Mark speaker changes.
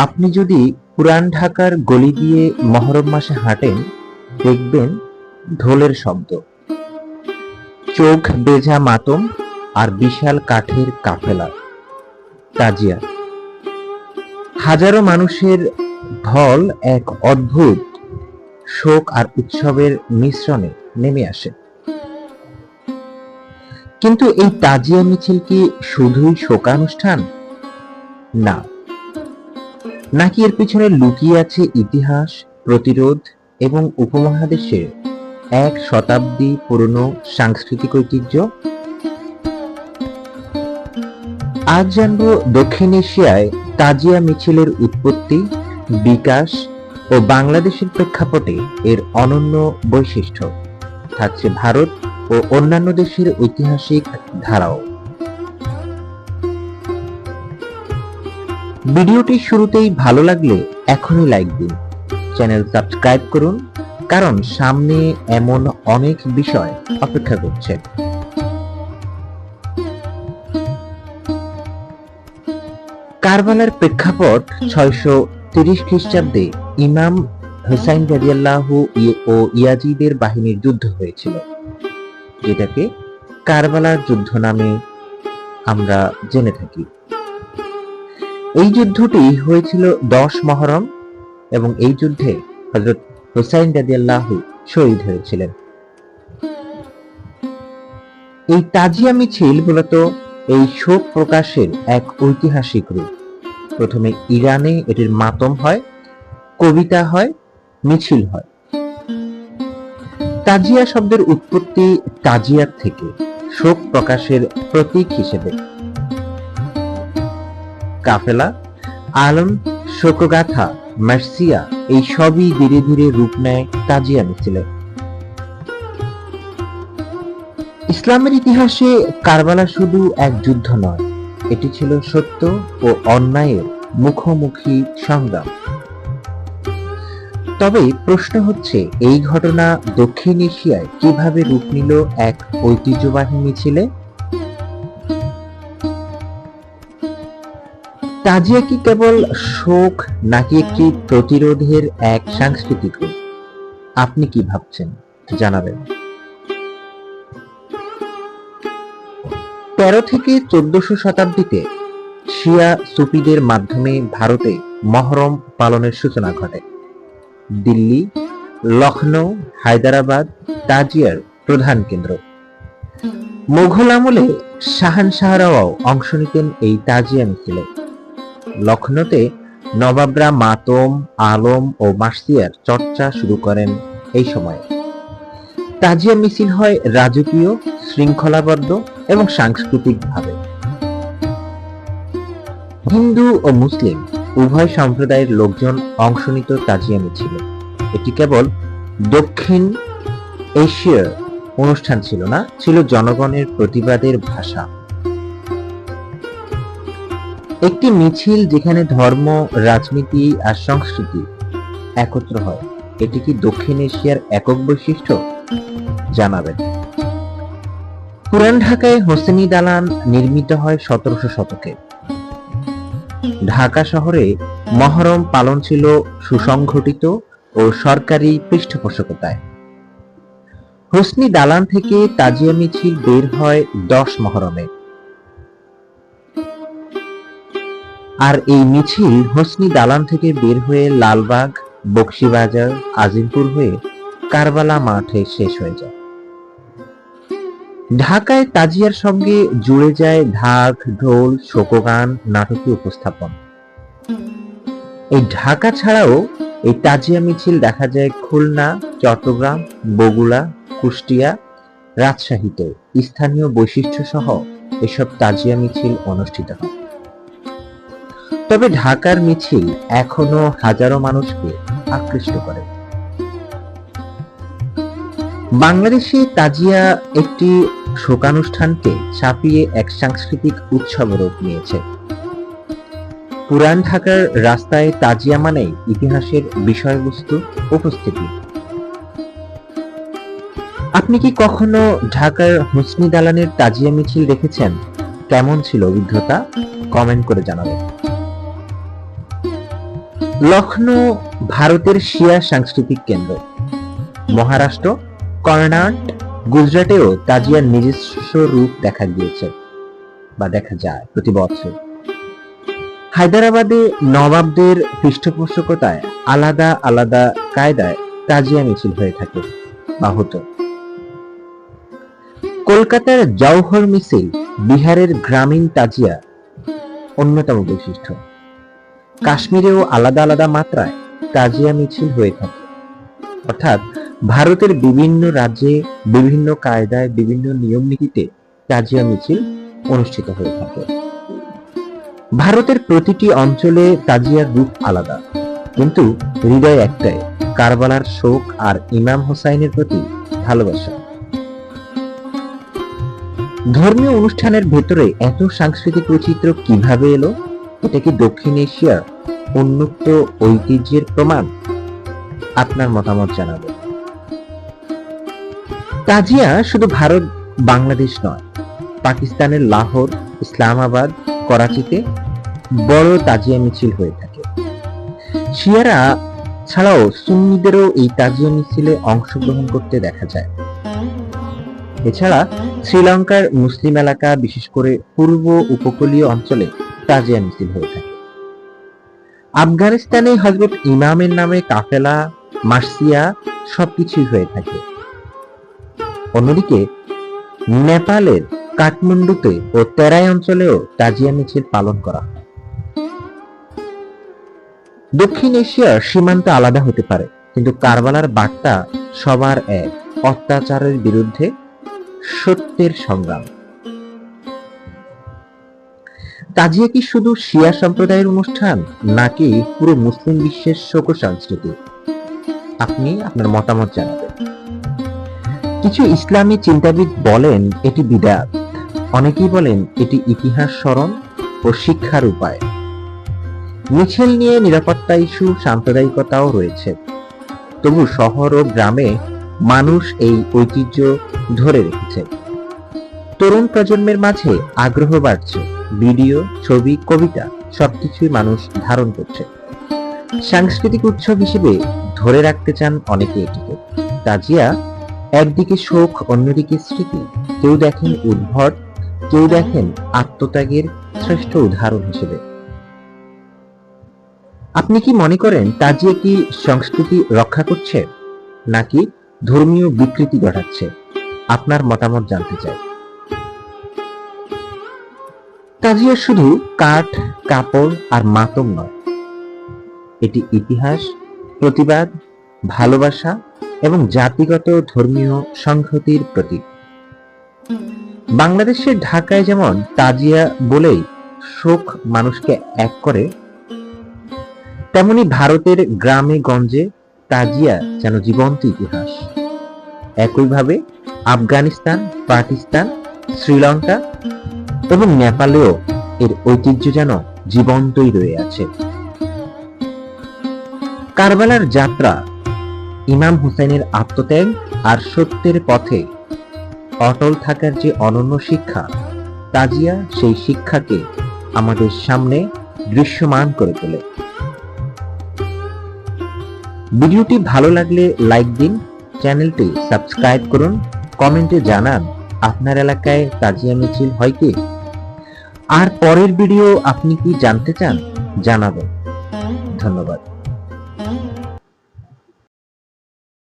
Speaker 1: আপনি যদি পুরান ঢাকার গলি দিয়ে মহরম মাসে হাঁটেন, দেখবেন ঢোলের শব্দ। চোখ বেজা মাতম আর বিশাল কাঠের কাফেলা। তাজিয়া। হাজারো মানুষের ঢল এক অদ্ভুত শোক আর উৎসবের মিশ্রণে নেমে আসে। কিন্তু এই তাজিয়া মিছিল কি শুধুই শোকানুষ্ঠান? না। নাকি এর পিছনে লুকিয়ে আছে ইতিহাস, প্রতিরোধ এবং উপমহাদেশের এক শতাব্দী পুরনো সাংস্কৃতিক ঐতিহ্য? আজ জানব দক্ষিণ এশিয়ায় তাজিয়া মিছিলের উৎপত্তি, বিকাশ ও বাংলাদেশের প্রেক্ষাপটে এর অনন্য বৈশিষ্ট্য। থাকছে ভারত ও অন্যান্য দেশের ঐতিহাসিক ধারাও। ভিডিওটি শুরুতেই ভালো লাগলে এখনই লাইক দিন। চ্যানেল সাবস্ক্রাইব করুন, কারণ সামনে এমন অনেক বিষয় অপেক্ষা করছে। কারবালার প্রেক্ষাপট ছয়শো তিরিশ খ্রিস্টাব্দে ইমাম হুসাইন রাজিয়াল্লাহু ও ইয়াজিদের বাহিনীর যুদ্ধ হয়েছিল, যেটাকে কারবালার যুদ্ধ নামে আমরা জেনে থাকি। এই যুদ্ধটি হয়েছিল দশ মহরম এবং এই যুদ্ধে হজরত হুসাইন রাদিয়াল্লাহু শহীদ হয়েছিলেন। এই তাজিয়া মিছিল মূলত এই শোক প্রকাশের এক ঐতিহাসিক রূপ। প্রথমে ইরানে এটির মাতম হয়, কবিতা হয়, মিছিল হয়। তাজিয়া শব্দের উৎপত্তি তাজিয়াত থেকে শোক প্রকাশের প্রতীক হিসেবে কাফেলা, আলম, শোকগাথা, মার্সিয়া, এই সবই ধীরে ধীরে রূপ নেয় তাজিয়া মিছিলে। ইসলামের ইতিহাসে কারবালা শুধু এক যুদ্ধ নয়, এটি ছিল সত্য ও অন্যায়ের মুখোমুখি সংগ্রাম। তবে প্রশ্ন হচ্ছে, এই ঘটনা দক্ষিণ এশিয়ায় কীভাবে রূপ নিল এক ঐতিহ্যবাহী মিছিলে? তাজিয়া কি কেবল শোক নাকি একটি প্রতিরোধের এক সাংস্কৃতিক রূপ? আপনি কি ভাবছেন? জানাবেন। তেরো থেকে চোদ্দশো শতাব্দীতে শিয়া সুফিদের মাধ্যমে ভারতে মহরম পালনের সূচনা ঘটে। দিল্লি লখনৌ হায়দ্রাবাদ, তাজিয়ার প্রধান কেন্দ্র। মুঘল আমলে শাহানশাহরাও অংশ নিতেন এই তাজিয়া মিছিলে। লখনৌতে নবাবরা মাতম, আলম ও মার্সিয়ার চর্চা শুরু করেন এই সময়ে। তাজিয়া মিছিল হয় রাজকীয়, শৃঙ্খলাবদ্ধ এবং সাংস্কৃতিকভাবে। হিন্দু ও মুসলিম উভয় সম্প্রদায়ের লোকজন অংশ নিত তাজিয়া মিছিলে। এটি কেবল দক্ষিণ এশিয়ার অনুষ্ঠান ছিল না, ছিল জনগণের প্রতিবাদের ভাষা। একটি মিছিল যেখানে ধর্ম, রাজনীতি আর সংস্কৃতি একত্র হয়। এটি কি দক্ষিণ এশিয়ার একক বৈশিষ্ট্য? জানাবেন। পুরান ঢাকায় হোসেনি দালান নির্মিত হয় সতেরোশো শতকে। ঢাকা শহরে মহরম পালন ছিল সুসংগঠিত ও সরকারি পৃষ্ঠপোষকতায়। হোসনি দালান থেকে তাজিয়া মিছিল বের হয় দশ মহরমে। আর এই মিছিল হোসনি দালান থেকে বের হয়ে লালবাগ, বক্সিবাজার, আজিমপুর হয়ে কারবালা মাঠে শেষ হয়ে যায়। ঢাকায় তাজিয়ার সঙ্গে জুড়ে যায় ঢাক, ঢোল, শোকগান, নাটকীয় উপস্থাপন। এই ঢাকা ছাড়াও এই তাজিয়া মিছিল দেখা যায় খুলনা, চট্টগ্রাম, বগুড়া, কুষ্টিয়া, রাজশাহীতে। স্থানীয় বৈশিষ্ট্য সহ এসব তাজিয়া মিছিল অনুষ্ঠিত হয়। তবে ঢাকার মিছিল এখনও হাজারো মানুষকে আকৃষ্ট করে। বাংলাদেশে তাজিয়া একটি শোকানুষ্ঠানকে ছাপিয়ে এক সাংস্কৃতিক উৎসব রূপ নিয়েছে। পুরান ঢাকার রাস্তায় তাজিয়া মানেই ইতিহাসের বিষয়বস্তু উপস্থিতি। আপনি কি কখনো ঢাকার হুসনি দালানের তাজিয়া মিছিল দেখেছেন? কেমন ছিল অভিজ্ঞতা? কমেন্ট করে জানাবেন। লখনৌ ভারতের শিয়া সাংস্কৃতিক কেন্দ্র। মহারাষ্ট্র কর্ণাট গুজরাটেও তাজিয়ার নিজস্ব রূপ দেখা গিয়েছে বা দেখা যায় প্রতি বছর। হায়দ্রাবাদে নবাবদের পৃষ্ঠপোষকতায় আলাদা আলাদা কায়দায় তাজিয়া মিছিল হয়ে থাকে বা হতো। কলকাতার জওহর মিছিল বিহারের গ্রামীণ তাজিয়া অন্যতম বৈশিষ্ট্য। কাশ্মীরেও আলাদা আলাদা মাত্রায় তাজিয়া মিছিল হয়ে থাকে। অর্থাৎ ভারতের বিভিন্ন রাজ্যে বিভিন্ন কায়দায় বিভিন্ন নিয়ম নীতিতে তাজিয়া মিছিল অনুষ্ঠিত হয়ে থাকে। ভারতের প্রতিটি অঞ্চলে তাজিয়ার রূপ আলাদা। কিন্তু হৃদয় একটাই, কারবালার শোক আর ইমাম হোসাইনের প্রতি ভালোবাসা। ধর্মীয় অনুষ্ঠানের ভেতরে এত সাংস্কৃতিক বৈচিত্র্য কীভাবে এলো? এটা কি দক্ষিণ এশিয়ার উন্মুক্ত ঐতিহ্যের প্রমাণ আপনার মতামত জানাবেন তাজিয়া শুধু ভারত, বাংলাদেশ নয়, পাকিস্তানের লাহোর, ইসলামাবাদ, করাচিতে বড় তাজিয়া মিছিল হয়ে থাকে। শিয়ারা ছাড়াও সুন্নিদেরও এই তাজিয়া মিছিলে অংশগ্রহণ করতে দেখা যায়। এছাড়া শ্রীলঙ্কার মুসলিম এলাকা, বিশেষ করে পূর্ব উপকূলীয় অঞ্চলে তাজিয়া মিছিল হয়ে থাকে। আফগানিস্তানে হজরত ইমামের নামে কাফেলা, মার্সিয়া সবকিছুই হয়ে থাকে। অন্যদিকে, নেপালের কাঠমান্ডুতে ও তেরাই অঞ্চলেও তাজিয়া মিছিল পালন করা হয়। দক্ষিণ এশিয়ার সীমান্ত আলাদা হতে পারে, কিন্তু কারবালার বার্তা সবার এক। অত্যাচারের বিরুদ্ধে সত্যের সংগ্রাম। তাজিয়া কি শুধু শিয়া সম্প্রদায়ের অনুষ্ঠান, নাকি পুরো মুসলিম বিশ্বের শোক সংস্কৃতি আপনি আপনার মতামত জানাবেন। কিছু ইসলামী চিন্তাবিদ বলেন এটি বিদাত। অনেকেই বলেন এটি ইতিহাস স্মরণ ও শিক্ষার উপায়। মিছিল নিয়ে নিরাপত্তা ইস্যু, সাম্প্রদায়িকতাও রয়েছে। তবু শহর ও গ্রামে মানুষ এই ঐতিহ্য ধরে রেখেছে। তরুণ প্রজন্মের মাঝে আগ্রহ বাড়ছে। ভিডিও, ছবি, কবিতা সবকিছুই মানুষ ধারণ করছে। সাংস্কৃতিক উৎসব হিসেবে ধরে রাখতে চান অনেকে এটিকে। তাজিয়া, একদিকে শোক, অন্যদিকে স্মৃতি। কেউ দেখেন উদ্ভট, কেউ দেখেন আত্মত্যাগের শ্রেষ্ঠ উদাহরণ হিসেবে। আপনি কি মনে করেন তাজিয়া কি সংস্কৃতি রক্ষা করছে? নাকি ধর্মীয় বিকৃতি ঘটাচ্ছে? আপনার মতামত জানতে চাই। তাজিয়া শুধু কাঠ, কাপড় আর মাতম নয়। এটি ইতিহাস, প্রতিবাদ, ভালোবাসা এবং জাতিগত ধর্মীয় সংহতির প্রতীক। বাংলাদেশের ঢাকায় যেমন তাজিয়া বলেই শোক মানুষকে এক করে, তেমনি ভারতের গ্রামে গঞ্জে তাজিয়া যেন জীবন্ত ইতিহাস। একইভাবে আফগানিস্তান, পাকিস্তান, শ্রীলঙ্কা এবং নেপালেও এর ঐতিহ্য যেন জীবন্তই রয়ে আছে। কারবালার যাত্রা ইমাম হুসাইনের আত্মত্যাগ আর সত্যের পথে অটল থাকার যে অনন্য শিক্ষা, তাজিয়া সেই শিক্ষাকে আমাদের সামনে দৃশ্যমান করে তোলে। ভিডিওটি ভালো লাগলে লাইক দিন, চ্যানেলটি সাবস্ক্রাইব করুন, কমেন্টে জানান আপনার এলাকায় তাজিয়া মিছিল হয় কি? আর পরের ভিডিও আপনি কি জানতে চান জানাবেন। ধন্যবাদ।